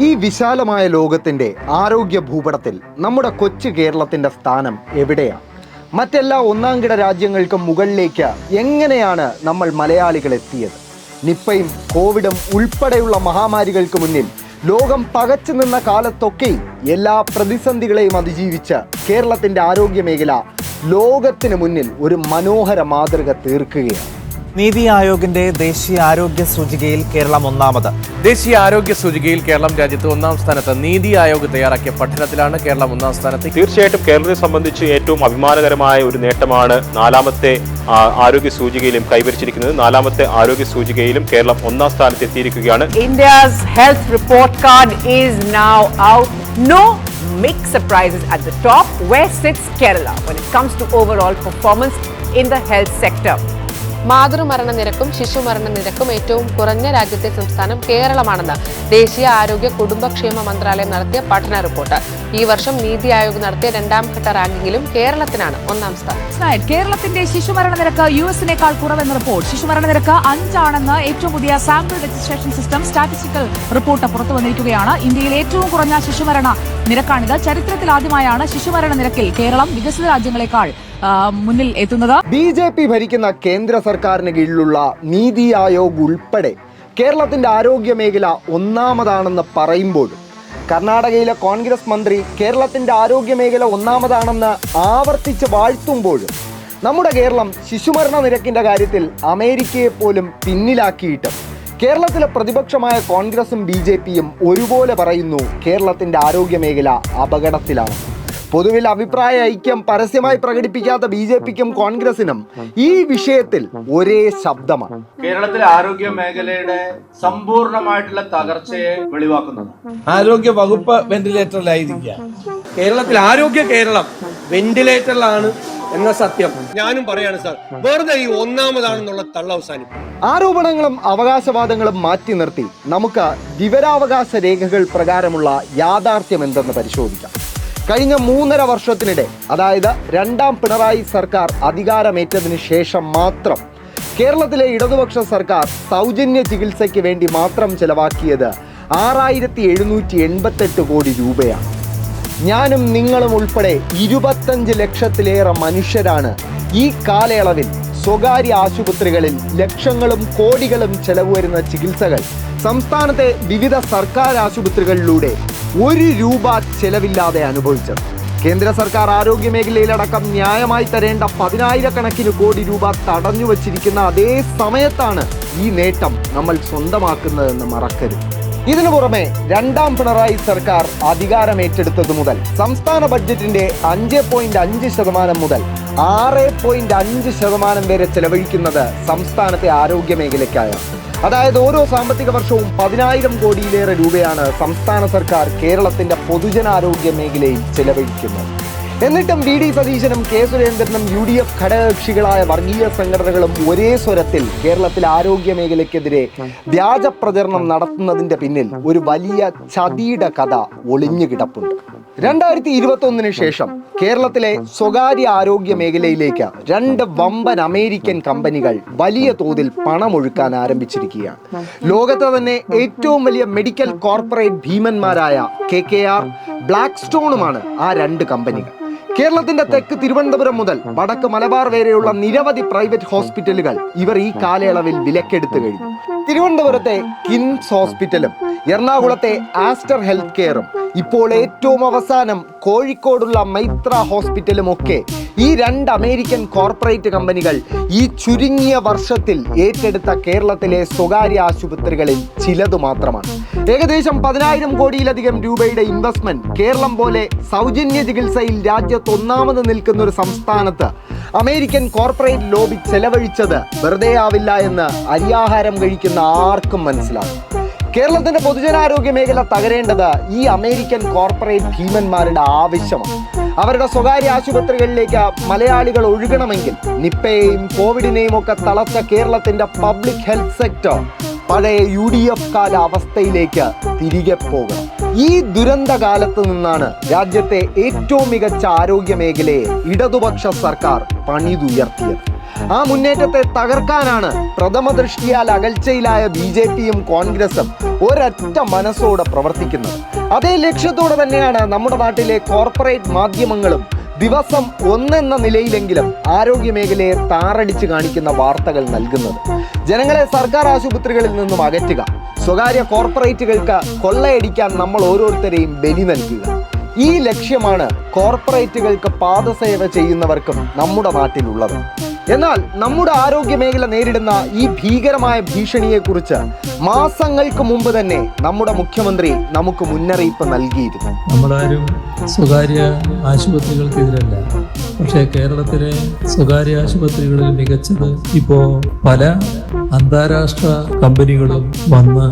ഈ വിശാലമായ ലോകത്തിന്റെ ആരോഗ്യ ഭൂപടത്തിൽ നമ്മുടെ കൊച്ചു കേരളത്തിന്റെ സ്ഥാനം എവിടെയാണ്? മറ്റെല്ലാ ഒന്നാംകിട രാജ്യങ്ങൾക്കും മുകളിലേക്ക് എങ്ങനെയാണ് നമ്മൾ മലയാളികൾ എത്തിയത്? നിപ്പയും കോവിഡും ഉൾപ്പെടെയുള്ള മഹാമാരികൾക്ക് മുന്നിൽ ലോകം പകച്ചു നിന്ന കാലത്തൊക്കെയും എല്ലാ പ്രതിസന്ധികളെയും അതിജീവിച്ച് കേരളത്തിന്റെ ആരോഗ്യ മേഖല ലോകത്തിന് മുന്നിൽ ഒരു മനോഹര മാതൃക തീർക്കുകയാണ്. നീതി ആയോഗിന്റെ ദേശീയ ആരോഗ്യ സൂചികയിൽ കേരളം ഒന്നാമത് ദേശീയ ആരോഗ്യ സൂചികയിൽ കേരളം രാജ്യത്ത് ഒന്നാം സ്ഥാനത്ത് നീതി ആയോഗ് തയ്യാറാക്കിയ പഠനത്തിലാണ് കേരളം ഒന്നാം സ്ഥാനത്ത് തീർച്ചയായിട്ടും കേരളത്തെ സംബന്ധിച്ച് ഏറ്റവും അഭിമാനകരമായ ഒരു നേട്ടമാണ് നാലാമത്തെ ആരോഗ്യ സൂചികയിലും കൈവരിച്ചിരിക്കുന്നത് നാലാമത്തെ ആരോഗ്യ സൂചികയിലും കേരളം ഒന്നാം സ്ഥാനത്ത് എത്തിയിരിക്കുകയാണ് India's health report card is now out. No big surprises at the top. Where sits Kerala when it comes to overall performance in the health sector? മാതൃമരണ നിരക്കും ശിശുമരണ നിരക്കും ഏറ്റവും കുറഞ്ഞ രാജ്യത്തെ സംസ്ഥാനം കേരളമാണെന്ന് ദേശീയ ആരോഗ്യ കുടുംബക്ഷേമ മന്ത്രാലയം നടത്തിയ പഠന റിപ്പോർട്ട്. ഈ വർഷം നീതി ആയോഗ് നടത്തിയ രണ്ടാം ഘട്ട റാങ്കിങ്ങിലും കേരളത്തിനാണ് ഒന്നാം സ്ഥാനം. കേരളത്തിന്റെ ശിശുമരണ നിരക്ക് യു എസിനേക്കാൾ കുറവെന്ന റിപ്പോർട്ട്. ശിശുമരണ നിരക്ക് അഞ്ചാണെന്ന് ഏറ്റവും പുതിയ sample registration system statistical report പുറത്തു വന്നിരിക്കുകയാണ്. ഇന്ത്യയിൽ ഏറ്റവും കുറഞ്ഞ ശിശുമരണ നിരക്കാണിത്. ചരിത്രത്തിൽ ആദ്യമായാണ് ശിശുമരണ നിരക്കിൽ കേരളം വികസിത രാജ്യങ്ങളെക്കാൾ മുന്നിൽ എത്തുന്നത്. ബി ജെ പി ഭരിക്കുന്ന കേന്ദ്ര സർക്കാരിന് കീഴിലുള്ള നീതി ആയോഗ് ഉൾപ്പെടെ കേരളത്തിന്റെ ആരോഗ്യ മേഖല ഒന്നാമതാണെന്ന് പറയുമ്പോഴും കർണാടകയിലെ കോൺഗ്രസ് മന്ത്രി കേരളത്തിന്റെ ആരോഗ്യ മേഖല ഒന്നാമതാണെന്ന് ആവർത്തിച്ച് വാഴ്ത്തുമ്പോഴും നമ്മുടെ കേരളം ശിശുമരണ നിരക്കിന്റെ കാര്യത്തിൽ അമേരിക്കയെ പോലും പിന്നിലാക്കിയിട്ട് കേരളത്തിലെ പ്രതിപക്ഷമായ കോൺഗ്രസും ബി ഒരുപോലെ പറയുന്നു കേരളത്തിന്റെ ആരോഗ്യ മേഖല അപകടത്തിലാണ്. പൊതുവിൽ അഭിപ്രായ ഐക്യം പരസ്യമായി പ്രകടിപ്പിക്കാത്ത ബി ജെ പിക്കും കോൺഗ്രസിനും ഈ വിഷയത്തിൽ ഒരേ ശബ്ദമാണ്. കേരളത്തിലെ ആരോഗ്യ മേഖലയുടെ സമ്പൂർണമായിട്ടുള്ള തകർച്ചയെ വെളിവാക്കുന്നത്. ആരോഗ്യ വകുപ്പ് വെന്റിലേറ്ററിലായിരിക്കുക. കേരളത്തിൽ ആരോഗ്യ കേരളം വെന്റിലേറ്ററിലാണ് എന്ന സത്യം. ഞാനും പറയാണ് സാർ വെറുതെ ഈ ഒന്നാമതാണെന്നുള്ള തള്ള അവസാനിപ്പിക്കും. ആരോപണങ്ങളും അവകാശവാദങ്ങളും മാറ്റി നിർത്തി നമുക്ക് വിവരാവകാശ രേഖകൾ പ്രകാരമുള്ള യാഥാർത്ഥ്യം എന്തെന്ന് പരിശോധിക്കാം. കഴിഞ്ഞ മൂന്നര വർഷത്തിനിടെ അതായത് രണ്ടാം പിണറായി സർക്കാർ അധികാരമേറ്റതിന് ശേഷം മാത്രം കേരളത്തിലെ ഇടതുപക്ഷ സർക്കാർ സൗജന്യ ചികിത്സയ്ക്ക് വേണ്ടി മാത്രം ചെലവാക്കിയത് ആറായിരത്തി എഴുന്നൂറ്റി എൺപത്തെട്ട് കോടി രൂപയാണ്. ഞാനും നിങ്ങളും ഉൾപ്പെടെ ഇരുപത്തഞ്ച് ലക്ഷത്തിലേറെ മനുഷ്യരാണ്. ഈ കാലയളവിൽ സ്വകാര്യ ആശുപത്രികളിൽ ലക്ഷങ്ങളും കോടികളും ചെലവ് വരുന്ന ചികിത്സകൾ സംസ്ഥാനത്തെ വിവിധ സർക്കാർ ആശുപത്രികളിലൂടെ ഒരു രൂപ ചെലവില്ലാതെ അനുഭവിച്ചത്. കേന്ദ്ര സർക്കാർ ആരോഗ്യ മേഖലയിലടക്കം ന്യായമായി തരേണ്ട പതിനായിരക്കണക്കിന് കോടി രൂപ തടഞ്ഞു വച്ചിരിക്കുന്ന അതേ സമയത്താണ് ഈ നേട്ടം നമ്മൾ സ്വന്തമാക്കുന്നതെന്ന് മറക്കരുത്. ഇതിനു പുറമെ രണ്ടാം പിണറായി സർക്കാർ അധികാരമേറ്റെടുത്തത് മുതൽ സംസ്ഥാന ബഡ്ജറ്റിന്റെ അഞ്ച് പോയിന്റ് അഞ്ച് ശതമാനം മുതൽ ആറ് പോയിന്റ് അഞ്ച് ശതമാനം വരെ ചെലവഴിക്കുന്നത് സംസ്ഥാനത്തെ ആരോഗ്യ മേഖലയ്ക്കായാണ്. അതായത് ഓരോ സാമ്പത്തിക വർഷവും പതിനായിരം കോടിയിലേറെ രൂപയാണ് സംസ്ഥാന സർക്കാർ കേരളത്തിന്റെ പൊതുജനാരോഗ്യ മേഖലയിൽ ചെലവഴിക്കുന്നത്. എന്നിട്ടും വി ഡി സതീശനും കെ സുരേന്ദ്രനും യു ഡി എഫ് ഘടകകക്ഷികളായ വർഗീയ സംഘടനകളും ഒരേ സ്വരത്തിൽ കേരളത്തിൽ ആരോഗ്യ മേഖലയ്ക്കെതിരെ വ്യാജ പ്രചരണം നടത്തുന്നതിന്റെ പിന്നിൽ ഒരു വലിയ ചതിയുടെ കഥ ഒളിഞ്ഞു കിടപ്പുണ്ട്. രണ്ടായിരത്തി ഇരുപത്തി ഒന്നിന് ശേഷം കേരളത്തിലെ സ്വകാര്യ ആരോഗ്യ മേഖലയിലേക്ക് രണ്ട് വമ്പൻ അമേരിക്കൻ കമ്പനികൾ വലിയ തോതിൽ പണമൊഴുക്കാൻ ആരംഭിച്ചിരിക്കുകയാണ്. ലോകത്തെ തന്നെ ഏറ്റവും വലിയ മെഡിക്കൽ കോർപ്പറേറ്റ് ഭീമന്മാരായ കെ കെ ആർ ബ്ലാക്ക് സ്റ്റോണുമാണ് ആ രണ്ട് കമ്പനികൾ. കേരളത്തിന്റെ തെക്ക് തിരുവനന്തപുരം മുതൽ വടക്ക് മലബാർ വരെയുള്ള നിരവധി പ്രൈവറ്റ് ഹോസ്പിറ്റലുകൾ ഇവർ ഈ കാലയളവിൽ വിലക്കെടുത്തു കഴിഞ്ഞു. തിരുവനന്തപുരത്തെ കിംസ് ഹോസ്പിറ്റലും എറണാകുളത്തെ ആസ്റ്റർ ഹെൽത്ത് കെയറും ഇപ്പോൾ ഏറ്റവും അവസാനം കോഴിക്കോടുള്ള മൈത്ര ഹോസ്പിറ്റലും ഒക്കെ ഈ രണ്ട് അമേരിക്കൻ കോർപ്പറേറ്റ് കമ്പനികൾ ഈ ചുരുങ്ങിയ വർഷത്തിൽ ഏറ്റെടുത്ത കേരളത്തിലെ സ്വകാര്യ ആശുപത്രികളിൽ ചിലതു മാത്രമാണ്. ഏകദേശം പതിനായിരം കോടിയിലധികം രൂപയുടെ ഇൻവെസ്റ്റ്മെന്റ് കേരളം പോലെ സൗജന്യ ചികിത്സയിൽ രാജ്യത്ത് ഒന്നാമത് നിൽക്കുന്ന ഒരു സംസ്ഥാനത്ത് അമേരിക്കൻ കോർപ്പറേറ്റ് ലോബി ചെലവഴിച്ചത് വെറുതെ ആവില്ല എന്ന് അരിയാഹാരം കഴിക്കുന്ന ആർക്കും മനസ്സിലാകും കേരളത്തിന്റെ പൊതുജനാരോഗ്യ മേഖല തകരേണ്ടത് ഈ അമേരിക്കൻ കോർപ്പറേറ്റ് ഭീമന്മാരുടെ ആവശ്യമാണ്. അവരുടെ സ്വകാര്യ ആശുപത്രികളിലേക്ക് മലയാളികൾ ഒഴുകണമെങ്കിൽ നിപ്പയെയും കോവിഡിനെയും ഒക്കെ തളച്ച കേരളത്തിന്റെ പബ്ലിക് ഹെൽത്ത് സെക്ടർ പഴയ യു ഡി എഫ് കാല അവസ്ഥയിലേക്ക് തിരികെ പോകണം. ഈ ദുരന്ത കാലത്ത് നിന്നാണ് രാജ്യത്തെ ഏറ്റവും മികച്ച ആരോഗ്യ മേഖലയെ ഇടതുപക്ഷ സർക്കാർ പണിതുയർത്തിയത്. ആ മുന്നേറ്റത്തെ തകർക്കാനാണ് പ്രഥമ ദൃഷ്ടിയാൽ അകൽച്ചയിലായ ബി ജെ പിയും കോൺഗ്രസും ഒരൊറ്റ മനസ്സോടെ പ്രവർത്തിക്കുന്നത്. അതേ ലക്ഷ്യത്തോടെ തന്നെയാണ് നമ്മുടെ നാട്ടിലെ കോർപ്പറേറ്റ് മാധ്യമങ്ങളും ദിവസം ഒന്നെന്ന നിലയിലെങ്കിലും ആരോഗ്യ മേഖലയെ താറടിച്ച് കാണിക്കുന്ന വാർത്തകൾ നൽകുന്നത്. ജനങ്ങളെ സർക്കാർ ആശുപത്രികളിൽ നിന്നും അകറ്റുക. സ്വകാര്യ കോർപ്പറേറ്റുകൾക്ക് കൊള്ളയടിക്കാൻ നമ്മൾ ഓരോരുത്തരെയും ബലി നൽകുക. ഈ ലക്ഷ്യമാണ് കോർപ്പറേറ്റുകൾക്ക് പാദസേവ ചെയ്യുന്നവർക്കും നമ്മുടെ നാട്ടിലുള്ളത്. എന്നാൽ നമ്മുടെ ആരോഗ്യ മേഖല നേരിടുന്ന ഈ ഭീകരമായ ഭീഷണിയെക്കുറിച്ച് മാസങ്ങൾക്ക് മുമ്പ് തന്നെ നമ്മുടെ മുഖ്യമന്ത്രി നമുക്ക് മുന്നറിയിപ്പ് നൽകിയിരുന്നു. നമ്മളാരും സ്വകാര്യ ആശുപത്രികൾക്കെതിരല്ല. പക്ഷേ കേരളത്തിലെ സ്വകാര്യ ആശുപത്രികളിൽ മികച്ചത് ഇപ്പോ പല അന്താരാഷ്ട്ര കമ്പനികളും വന്ന്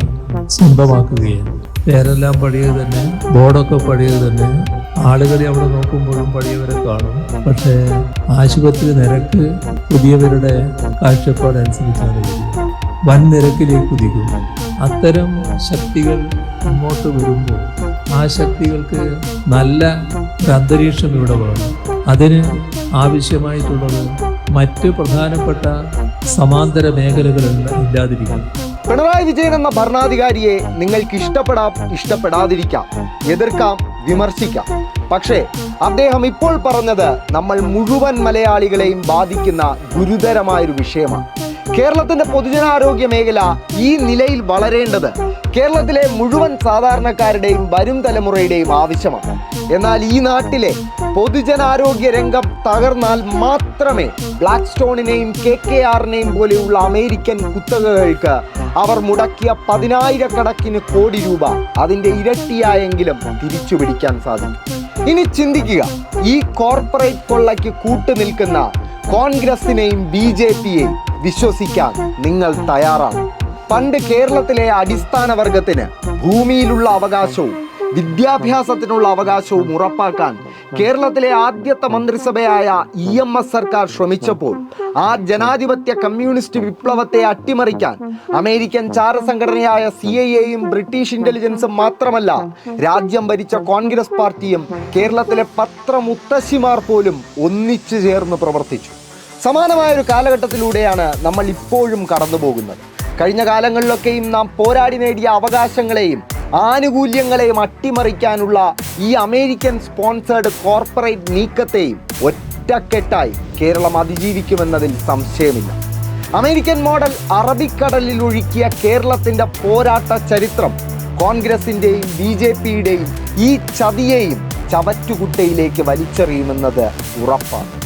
സ്വന്തമാക്കുകയാണ്. പേരെല്ലാം പഴയത് തന്നെ ബോർഡൊക്കെ പഴയത് തന്നെ ആളുകളെ അവിടെ നോക്കുമ്പോഴും പഴയവരെ കാണും. പക്ഷേ ആശുപത്രി നിരക്ക് പുതിയവരുടെ കാഴ്ചപ്പാടനുസരിച്ചാണ് വൻ നിരക്കിലേക്ക് കുതിക്കും. അത്തരം ശക്തികൾ മുന്നോട്ട് വരുമ്പോൾ ആ ശക്തികൾക്ക് നല്ല ഒരു അന്തരീക്ഷം ഇവിടെ വേണം അതിന് ആവശ്യമായിട്ടുള്ളത് മറ്റ് പ്രധാനപ്പെട്ട സമാന്തര മേഖലകൾ ഇല്ലാതിരിക്കും. പിണറായി വിജയൻ എന്ന ഭരണാധികാരിയെ നിങ്ങൾക്ക് ഇഷ്ടപ്പെടാം ഇഷ്ടപ്പെടാതിരിക്കാം. എതിർക്കാം വിമർശിക്കാം. പക്ഷേ അദ്ദേഹം ഇപ്പോൾ പറഞ്ഞത് നമ്മൾ മുഴുവൻ മലയാളികളെയും ബാധിക്കുന്ന ഗുരുതരമായൊരു വിഷയമാണ്. കേരളത്തിന്റെ പൊതുജനാരോഗ്യ മേഖല ഈ നിലയിൽ വളരേണ്ടത് കേരളത്തിലെ മുഴുവൻ സാധാരണക്കാരുടെയും വരും തലമുറയുടെയും ആവശ്യമാണ്. എന്നാൽ ഈ നാട്ടിലെ പൊതുജനാരോഗ്യ രംഗം തകർന്നാൽ മാത്രമേ ബ്ലാക്ക് സ്റ്റോണിനെയും കെ കെ ആറിനെയും പോലെയുള്ള അമേരിക്കൻ കുത്തകകൾക്ക് അവർ മുടക്കിയ പതിനായിരക്കണക്കിന് കോടി രൂപ അതിന്റെ ഇരട്ടിയായെങ്കിലും തിരിച്ചു പിടിക്കാൻ സാധിക്കും. ഇനി ചിന്തിക്കുക. ഈ കോർപ്പറേറ്റ് കൊള്ളയ്ക്ക് കൂട്ടുനിൽക്കുന്ന കോൺഗ്രസിനെയും ബി ജെ പിയെയും വിശ്വസിക്കാൻ നിങ്ങൾ തയ്യാറാണ്. പണ്ട് കേരളത്തിലെ അടിസ്ഥാന വർഗത്തിന് ഭൂമിയിലുള്ള അവകാശവും വിദ്യാഭ്യാസത്തിനുള്ള അവകാശവും ഉറപ്പാക്കാൻ കേരളത്തിലെ ആദ്യത്തെ മന്ത്രിസഭയായ ഇ എം എസ് സർക്കാർ ശ്രമിച്ചപ്പോൾ ആ ജനാധിപത്യ കമ്മ്യൂണിസ്റ്റ് വിപ്ലവത്തെ അട്ടിമറിക്കാൻ അമേരിക്കൻ ചാരസംഘടനയായ സി ഐ എയും ബ്രിട്ടീഷ് ഇന്റലിജൻസും മാത്രമല്ല രാജ്യം ഭരിച്ച കോൺഗ്രസ് പാർട്ടിയും കേരളത്തിലെ പത്രമുത്തശ്ശിമാർ പോലും ഒന്നിച്ചു ചേർന്ന് പ്രവർത്തിച്ചു. സമാനമായ ഒരു കാലഘട്ടത്തിലൂടെയാണ് നമ്മൾ ഇപ്പോഴും കടന്നു പോകുന്നത് കഴിഞ്ഞ കാലങ്ങളിലൊക്കെയും നാം പോരാടി നേടിയ അവകാശങ്ങളെയും ആനുകൂല്യങ്ങളെയും അട്ടിമറിക്കാനുള്ള ഈ അമേരിക്കൻ സ്പോൺസേഡ് കോർപ്പറേറ്റ് നീക്കത്തെയും ഒറ്റക്കെട്ടായി കേരളം അതിജീവിക്കുമെന്നതിൽ സംശയമില്ല. അമേരിക്കൻ മോഡൽ അറബിക്കടലിൽ ഒഴുക്കിയ കേരളത്തിന്റെ പോരാട്ട ചരിത്രം കോൺഗ്രസിന്റെയും ബി ജെ പിയുടെയും ഈ ചതിയെയും ചവറ്റുകുട്ടയിലേക്ക് വലിച്ചെറിയുമെന്നത് ഉറപ്പാണ്.